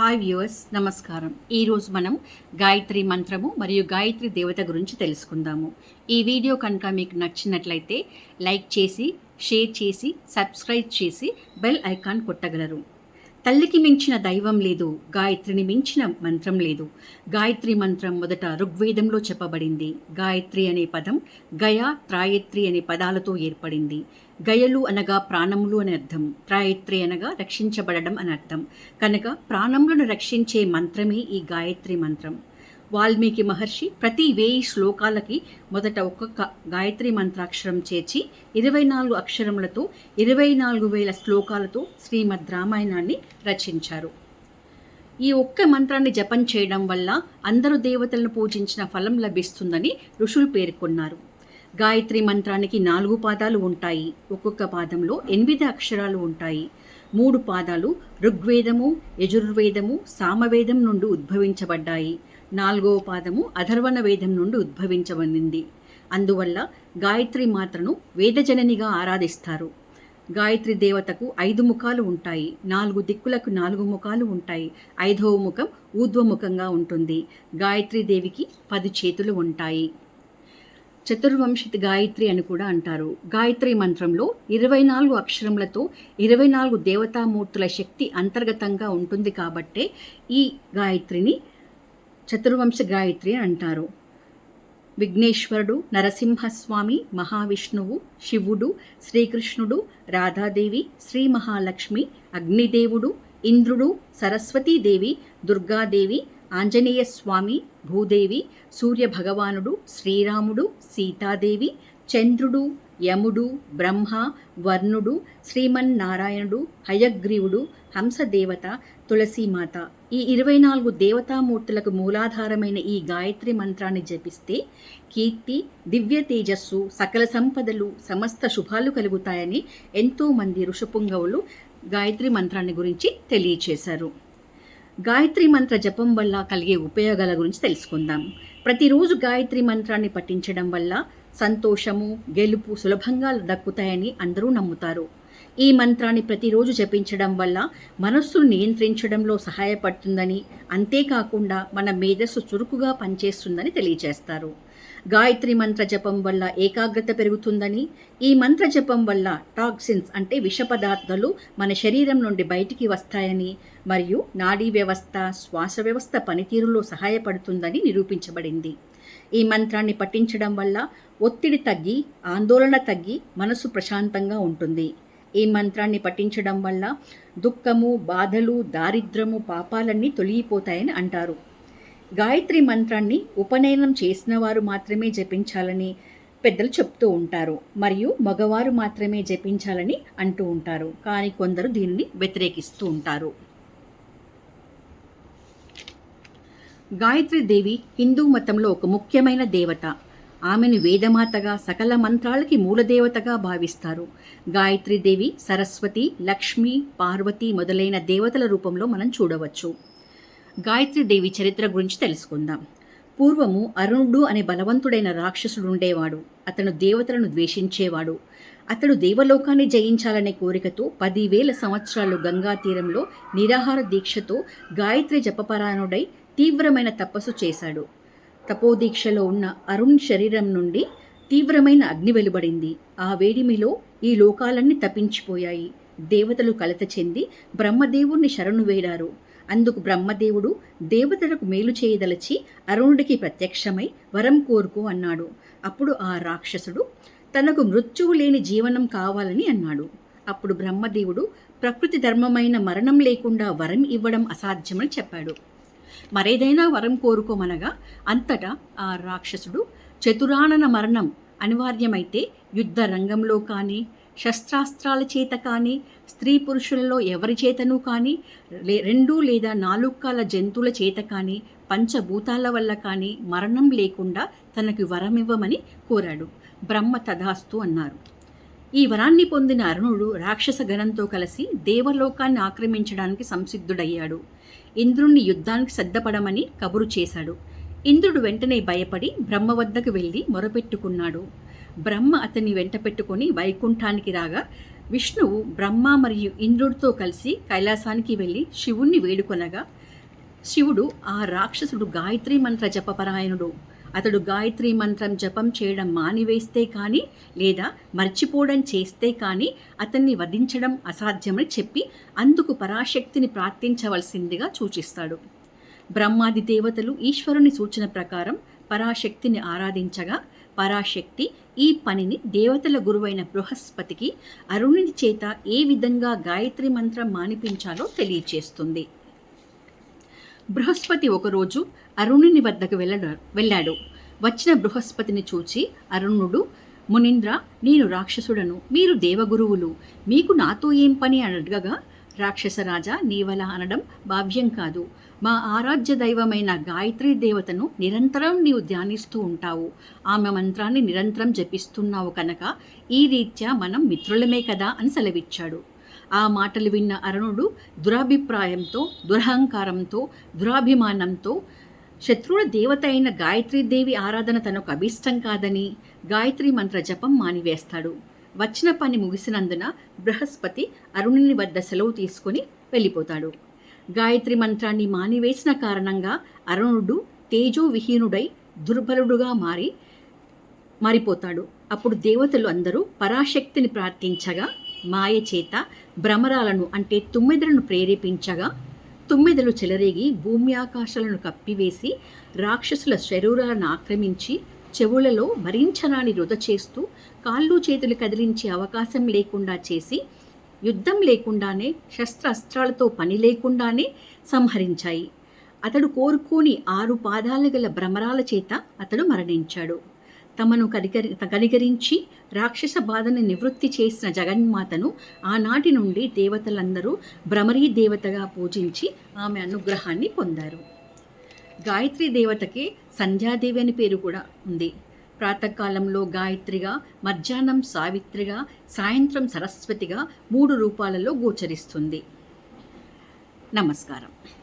Hi viewers నమస్కారం. ఈరోజు మనం గాయత్రి మంత్రము మరియు గాయత్రి దేవత గురించి తెలుసుకుందాము. ఈ వీడియో కనుక మీకు నచ్చినట్లయితే లైక్ చేసి షేర్ చేసి సబ్స్క్రైబ్ చేసి బెల్ ఐకాన్ కొట్టగలరు. తల్లికి మించిన దైవం లేదు గాయత్రిని మించిన మంత్రం లేదు. గాయత్రి మంత్రం మొదట ఋగ్వేదంలో చెప్పబడింది. గాయత్రి అనే పదం గయా త్రాయత్రి అనే పదాలతో ఏర్పడింది. గయలు అనగా ప్రాణములు అని అర్థం. త్రాయత్రి అనగా రక్షించబడడం అని అర్థం. కనుక ప్రాణములను రక్షించే మంత్రమే ఈ గాయత్రి మంత్రం. వాల్మీకి మహర్షి ప్రతి వేయి శ్లోకాలకి మొదట ఒక్కొక్క గాయత్రి మంత్రాక్షరం చేర్చి ఇరవై నాలుగు అక్షరములతో ఇరవై నాలుగు వేల శ్లోకాలతో శ్రీమద్ రామాయణాన్ని రచించారు. ఈ ఒక్క మంత్రాన్ని జపం చేయడం వల్ల అందరు దేవతలను పూజించిన ఫలం లభిస్తుందని ఋషులు పేర్కొన్నారు. గాయత్రి మంత్రానికి నాలుగు పాదాలు ఉంటాయి. ఒక్కొక్క పాదంలో ఎనిమిది అక్షరాలు ఉంటాయి. మూడు పాదాలు ఋగ్వేదము యజుర్వేదము సామవేదం నుండి ఉద్భవించబడ్డాయి. నాలుగవ పాదము అధర్వణ వేదం నుండి ఉద్భవించబడింది. అందువల్ల గాయత్రి మాత్రను వేదజననిగా ఆరాధిస్తారు. గాయత్రి దేవతకు ఐదు ముఖాలు ఉంటాయి. నాలుగు దిక్కులకు నాలుగు ముఖాలు ఉంటాయి. ఐదవ ముఖం ఊర్ధ్వముఖంగా ఉంటుంది. గాయత్రి దేవికి పది చేతులు ఉంటాయి. చతుర్వంశిత గాయత్రి అని కూడా అంటారు. గాయత్రి మంత్రంలో ఇరవై నాలుగు అక్షరములతో ఇరవై నాలుగు దేవతామూర్తుల శక్తి అంతర్గతంగా ఉంటుంది కాబట్టే ఈ గాయత్రిని చతుర్వంశ గాయత్రి అంటారు. విఘ్నేశ్వరుడు నరసింహస్వామి మహావిష్ణువు శివుడు శ్రీకృష్ణుడు రాధాదేవి శ్రీ మహాలక్ష్మి అగ్నిదేవుడు ఇంద్రుడు సరస్వతీదేవి దుర్గాదేవి ఆంజనేయ స్వామి భూదేవి సూర్యభగవానుడు శ్రీరాముడు సీతాదేవి చంద్రుడు యముడు బ్రహ్మ వర్ణుడు శ్రీమన్నారాయణుడు హయగ్రీవుడు హంసదేవత తులసీమాత. ఈ ఇరవై నాలుగు దేవతామూర్తులకు మూలాధారమైన ఈ గాయత్రి మంత్రాన్ని జపిస్తే కీర్తి దివ్య తేజస్సు సకల సంపదలు సమస్త శుభాలు కలుగుతాయని ఎంతోమంది ఋషపుంగవులు గాయత్రి మంత్రాన్ని గురించి తెలియచేశారు. గాయత్రి మంత్ర జపం వల్ల కలిగే ఉపయోగాల గురించి తెలుసుకుందాం. ప్రతిరోజు గాయత్రి మంత్రాన్ని పఠించడం వల్ల సంతోషము గెలుపు సులభంగా దక్కుతాయని అందరూ నమ్ముతారు. ఈ మంత్రాన్ని ప్రతిరోజు జపించడం వల్ల మనస్సును నియంత్రించడంలో సహాయపడుతుందని అంతేకాకుండా మన మేధస్సు చురుకుగా పనిచేస్తుందని తెలియజేస్తారు. గాయత్రి మంత్ర జపం వల్ల ఏకాగ్రత పెరుగుతుందని ఈ మంత్ర జపం వల్ల టాక్సిన్స్ అంటే విష పదార్థాలు మన శరీరం నుండి బయటికి వస్తాయని మరియు నాడీ వ్యవస్థ శ్వాస వ్యవస్థ పనితీరులో సహాయపడుతుందని నిరూపించబడింది. ఈ మంత్రాన్ని పఠించడం వల్ల ఒత్తిడి తగ్గి ఆందోళన తగ్గి మనసు ప్రశాంతంగా ఉంటుంది. ఈ మంత్రాన్ని పఠించడం వల్ల దుఃఖము బాధలు దారిద్రము పాపాలన్నీ తొలగిపోతాయని అంటారు. గాయత్రి మంత్రాన్ని ఉపనయనం చేసిన వారు మాత్రమే జపించాలని పెద్దలు చెప్తూ ఉంటారు. మరియు మగవారు మాత్రమే జపించాలని అంటూ ఉంటారు. కానీ కొందరు దీనిని వ్యతిరేకిస్తూ ఉంటారు. గాయత్రి దేవి హిందూ మతంలో ఒక ముఖ్యమైన దేవత. ఆమెను వేదమాతగా సకల మంత్రాలకి మూలదేవతగా భావిస్తారు. గాయత్రి దేవి సరస్వతి లక్ష్మి పార్వతి మొదలైన దేవతల రూపంలో మనం చూడవచ్చు. గాయత్రి దేవి చరిత్ర గురించి తెలుసుకుందాం. పూర్వము అరుణుడు అనే బలవంతుడైన రాక్షసుడు ఉండేవాడు అతను దేవతలను ద్వేషించేవాడు. అతడు దేవలోకాన్ని జయించాలనే కోరికతో పదివేల సంవత్సరాలు గంగా తీరంలో నిరాహార దీక్షతో గాయత్రి జపపరాయణుడై తీవ్రమైన తపస్సు చేశాడు. తపోదీక్షలో ఉన్న అరుణ్ శరీరం నుండి తీవ్రమైన అగ్ని వెలువడింది. ఆ వేడిమిలో ఈ లోకాలన్నీ తప్పించిపోయాయి. దేవతలు కలత చెంది బ్రహ్మదేవుణ్ణి శరణు వేడారు. అందుకు బ్రహ్మదేవుడు దేవతలకు మేలు చేయదలచి అరుణుడికి ప్రత్యక్షమై వరం కోరుకో అన్నాడు. అప్పుడు ఆ రాక్షసుడు తనకు మృత్యువు లేని జీవనం కావాలని అన్నాడు. అప్పుడు బ్రహ్మదేవుడు ప్రకృతి ధర్మమైన మరణం లేకుండా వరం ఇవ్వడం అసాధ్యమని చెప్పాడు. మరేదైనా వరం కోరుకోమనగా అంతటా ఆ రాక్షసుడు చతురానన మరణం అనివార్యమైతే యుద్ధ రంగంలో కానీ శస్త్రాస్త్రాల చేత కానీ స్త్రీ పురుషులలో ఎవరి చేతనూ కానీ రెండు లేదా నాలుగు కాల జంతువుల చేత కానీ పంచభూతాల వల్ల కానీ మరణం లేకుండా తనకు వరమివ్వమని కోరాడు. బ్రహ్మ తథాస్తు అన్నారు. ఈ వరాన్ని పొందిన అరుణుడు రాక్షస గణంతో కలిసి దేవలోకాన్ని ఆక్రమించడానికి సంసిద్ధుడయ్యాడు. ఇంద్రుణ్ణి యుద్ధానికి సిద్ధపడమని కబురు చేశాడు. ఇంద్రుడు వెంటనే భయపడి బ్రహ్మ వద్దకు వెళ్ళి మొరపెట్టుకున్నాడు. బ్రహ్మ అతన్ని వెంట పెట్టుకుని వైకుంఠానికి రాగా విష్ణువు బ్రహ్మ మరియు ఇంద్రుడితో కలిసి కైలాసానికి వెళ్ళి శివుణ్ణి వేడుకొనగా శివుడు ఆ రాక్షసుడు గాయత్రి మంత్ర జపపరాయణుడు. అతడు గాయత్రి మంత్రం జపం చేయడం మానివేస్తే కానీ లేదా మర్చిపోవడం చేస్తే కానీ అతన్ని వధించడం అసాధ్యమని చెప్పి అందుకు పరాశక్తిని ప్రార్థించవలసిందిగా సూచిస్తాడు. బ్రహ్మాది దేవతలు ఈశ్వరుని సూచన ప్రకారం పరాశక్తిని ఆరాధించగా పరాశక్తి ఈ పనిని దేవతల గురువైన బృహస్పతికి అరుణుని చేత ఏ విధంగా గాయత్రి మంత్రం మానిపించాలో తెలియచేస్తుంది. బృహస్పతి ఒకరోజు అరుణుని వద్దకు వెళ్ళడా వెళ్ళాడు. వచ్చిన బృహస్పతిని చూచి అరుణుడు మునీంద్ర నేను రాక్షసుడను మీరు దేవగురువులు మీకు నాతో ఏం పని? అని అడగగా రాక్షసరాజా నీవల అనడం భావ్యం కాదు. మా ఆరాధ్య దైవమైన గాయత్రీ దేవతను నిరంతరం నీవు ధ్యానిస్తూ ఉంటావు. ఆమె మంత్రాన్ని నిరంతరం జపిస్తున్నావు కనుక ఈ రీత్యా మనం మిత్రులమే కదా అని సెలవిచ్చాడు. ఆ మాటలు విన్న అరుణుడు దురాభిప్రాయంతో దురహంకారంతో దురాభిమానంతో శత్రువుల దేవత అయిన గాయత్రీదేవి ఆరాధన తనకు అభిష్టం కాదని గాయత్రి మంత్ర జపం మానివేస్తాడు. వచ్చిన పని ముగిసినందున బృహస్పతి అరుణుని వద్ద సెలవు తీసుకొని వెళ్ళిపోతాడు. గాయత్రి మంత్రాన్ని మానివేసిన కారణంగా అరుణుడు తేజో విహీనుడై దుర్బలుడుగా మారి మారిపోతాడు. అప్పుడు దేవతలు అందరూ పరాశక్తిని ప్రార్థించగా మాయ చేత భ్రమరాలను అంటే తుమ్మెదలను ప్రేరేపించగా తుమ్మెదలు చెలరేగి భూమి ఆకాశాలను కప్పివేసి రాక్షసుల శరీరాలను ఆక్రమించి చెవులలో భరించరాని వృధ చేస్తూ కాళ్ళు చేతులు కదిలించే అవకాశం లేకుండా చేసి యుద్ధం లేకుండానే శస్త్రాస్త్రాలతో పని లేకుండానే సంహరించాయి. అతడు కోరుకోని ఆరు పాదాలు గల భ్రమరాల చేత అతడు మరణించాడు. తమను కనికరి కనికరించి రాక్షస బాధను నివృత్తి చేసిన జగన్మాతను ఆనాటి నుండి దేవతలందరూ భ్రమరీ దేవతగా పూజించి ఆమె అనుగ్రహాన్ని పొందారు. గాయత్రి దేవతకి సంధ్యాదేవి అని పేరు కూడా ఉంది. ప్రాతకాలంలో గాయత్రిగా మధ్యాహ్నం సావిత్రిగా సాయంత్రం సరస్వతిగా మూడు రూపాలలో గోచరిస్తుంది. నమస్కారం.